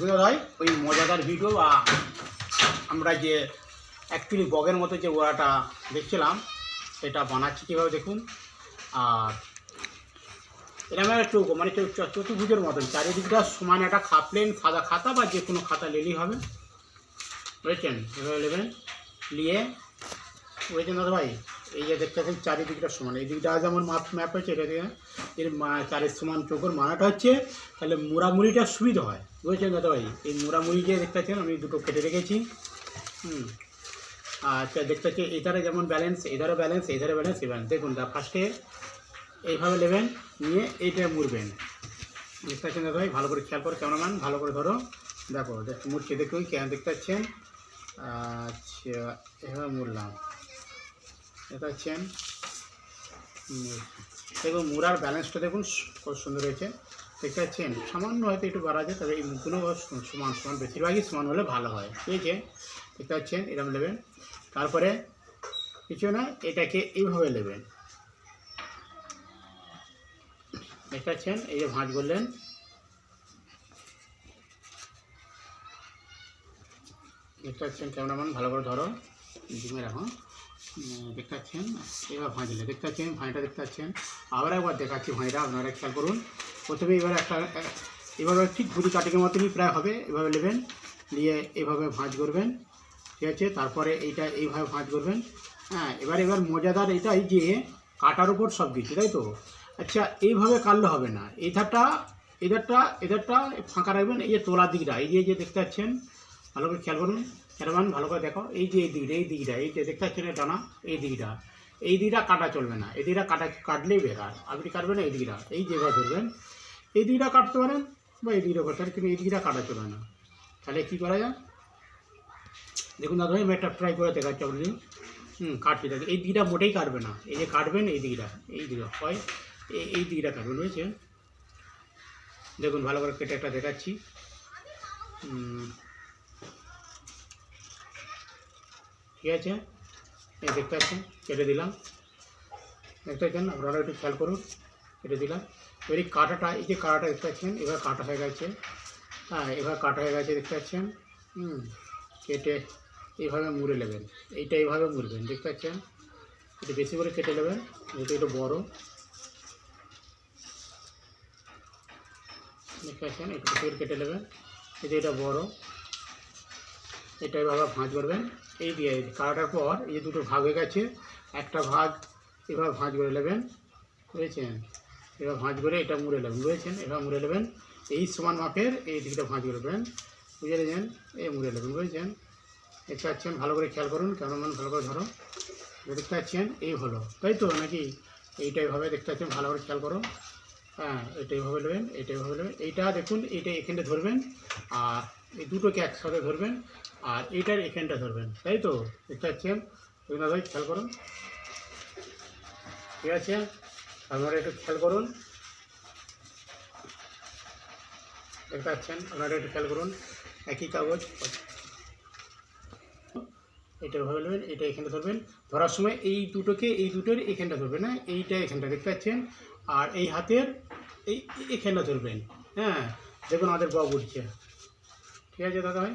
এগুলো হয় ওই মজাদার ভিডিও বা আমরা যে অ্যাকচুয়ালি বগের মতো যে ওড়াটা দেখছিলাম, সেটা বানাচ্ছি কীভাবে দেখুন। আর এরকম একটা চৌকো মানে চতুর্ভুজের মতন, চারিদিকটা সমান একটা খা প্লেন সাদা খাতা বা যে কোনো খাতা নিলেই হবে। বুঝেছেন? এভাবে নেবেন, নিয়ে, বুঝেছেন দাদা ভাই? এই যে দেখতে চারিদিকটা সমান। এই দিকটা যেমন মাপ ম্যাপ হচ্ছে এটা দিয়ে এর মা- চারের সমান চৌকোর মারাটা হচ্ছে, তাহলে মুড়ামুড়িটা সুবিধা হয়। বুঝেছেন দাদা ভাই এই মুড়ামুড়ি যে দেখতে পাচ্ছেন, আমি দুটো কেটে রেখেছি। হুম। আচ্ছা দেখতে পাচ্ছি এধারে যেমন ব্যালেন্স এধারে ব্যালেন্স এধারে ব্যালেন্স এই balance। দেখুন দা ফার্স্টে এইভাবে নেবেন, নিয়ে এইটা মুড়বেন। দেখতে পাচ্ছেন দাদা ভাই ভালো করে খেয়াল করে, ক্যামেরাম্যান, ভালো করে ধরো। দেখো দেখ মুড়ছে দেখুন কেন দেখতে পাচ্ছেন? আচ্ছা এভাবে মুড়লাম। দেখতে পাচ্ছেন। দেখুন মুড়ার ব্যালেন্সটা দেখুন, কত সুন্দর হয়েছে। দেখতে পাচ্ছেন, সামান্য হয়তো একটু বাড়া যায় তবে এই মুখগুলো সমান সমান, বেশিরভাগই সমান হলে ভালো হয়। ঠিক আছে? দেখতে পাচ্ছেন, এরকম নেবেন। তারপরে কিছু না এটাকে এইভাবে নেবেন। দেখতে পাচ্ছেন, এই যে ভাঁজ করলেন। দেখতে পাচ্ছেন, ক্যামেরাম্যান, ভালো করে ধরো। জুমে রাখো। দেখতে পাচ্ছেন? এবার ভাঁজলে দেখতে পাচ্ছেন? ভাঁজটা দেখতে পাচ্ছেন? আবার একবার দেখাচ্ছি ভাঁজটা, আপনারা খেয়াল করুন। প্রথমে এবার একটা এভাবে ঠিক ঘুরি কাটিকের মতনই প্রায় হবে, এভাবে নেবেন। নিয়ে এভাবে ভাঁজ করবেন। ঠিক আছে? তারপরে এইটা এইভাবে ভাঁজ করবেন। হ্যাঁ এবার এবার মজাদার এটাই যে কাটার উপর সব কিছু তাই তো? আচ্ছা এইভাবে কাটলে হবে না। এই ধারটা এধারটা এধারটা ফাঁকা রাখবেন, এই যে তোলার দিকটা এই যে দেখতে পাচ্ছেন? ভালো করে খেয়াল করুন। ক্যারমান ভালো করে দেখো। এই যে এই দিকটা এই দিকটা, এই যে দেখতে পাচ্ছেন ডানা, এই দিকটা। এই দিকটা কাটা চলবে না। এই দিকটা কাটা, কাটলেই বেকার। আপনি কাটবেন, এই দিকটা। এই যেভাবে ধরবেন। এই দিকটা কাটতে পারেন বা এই দিকটা করতে পারেন, কিন্তু এই দিকটা কাটা চলবে না। তাহলে কী করা যায়? দেখুন দাদা, আমি একটা ট্রাই করে দেখাচ্ছি আপনি হুম, কাটতে থাকে। এই দিকটা মোটেই কাটবে না। এই যে কাটবেন, এই দিকটা। এই দিকটা হয়। এই এই দিকটা কাটবেন, বুঝেছেন? দেখুন, ভালো করে কেটে একটা দেখাচ্ছি। ঠিক আছে? এই দেখতে পাচ্ছেন, কেটে দিলাম। দেখতে পাচ্ছেন, আপনারা একটু খেয়াল করুন, কেটে দিলাম। এবার এই কাটাটা, এই যে কাটাটা দেখতে পাচ্ছেন, এবার কাটা হয়ে গেছে। হ্যাঁ এবার কাটা হয়ে গেছে, দেখতে পাচ্ছেন? হুম, কেটে এইভাবে মুড়ে নেবেন। এইটা এইভাবে মুড়বেন, দেখতে পাচ্ছেন? একটু বেশি করে কেটে নেবেন, যেহেতু একটু বড়। দেখতে পাচ্ছেন, একটু বেশি করে কেটে নেবেন, যেহেতু এটা বড়। এটা এভাবে ভাঁজ করবেন। এই দিয়ে কাটার পর এই দুটো ভাগ হয়ে গেছে, একটা ভাগ এভাবে ভাঁজ করে নেবেন, বুঝেছেন? এবার ভাঁজ করে এটা মুড়ে নেবেন, বুঝেছেন? এবার মুড়ে নেবেন, এই সমান মাপের এই দিকটা ভাঁজ করবেন বুঝে নেবেন এই মুড়ে নেবেন, বুঝেছেন? দেখতে পাচ্ছেন? ভালো করে খেয়াল করুন, কেমন ভালো করে ধরো। দেখতে পাচ্ছেন? এই হলো। তাই তো? নাকি? এইটা এইভাবে দেখতে পাচ্ছেন? ভালো করে খেয়াল করো। হ্যাঁ এটা এইভাবে নেবেন, এটা এইভাবে নেবেন। এইটা দেখুন, এইটা এখানটা ধরবেন, আর এই দুটোকে একসাথে ধরবেন, আর এইটার এখানটা ধরবেন, তাই তো? দেখতে পাচ্ছেন? এগুলো ভাই, খেয়াল করুন। ঠিক আছে? আপনারা একটু খেয়াল করুন। দেখতে পাচ্ছেন? আপনারা একটু খেয়াল করুন। একই কাগজ। এটা ভাবে নেবেন, এটা এখানটা ধরবেন। ধরার সময় এই দুটোকে, এই দুটোর এখানটা ধরবেন হ্যাঁ? এইটা এখানটা, দেখতে পাচ্ছেন? আর এই হাতের এই এখানে ধরবেন হ্যাঁ দেখুন আমাদের বাবু উঠছে ঠিক আছে দাদা ভাই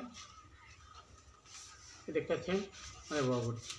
দেখতে পাচ্ছেন? আমাদের বাবু উঠছে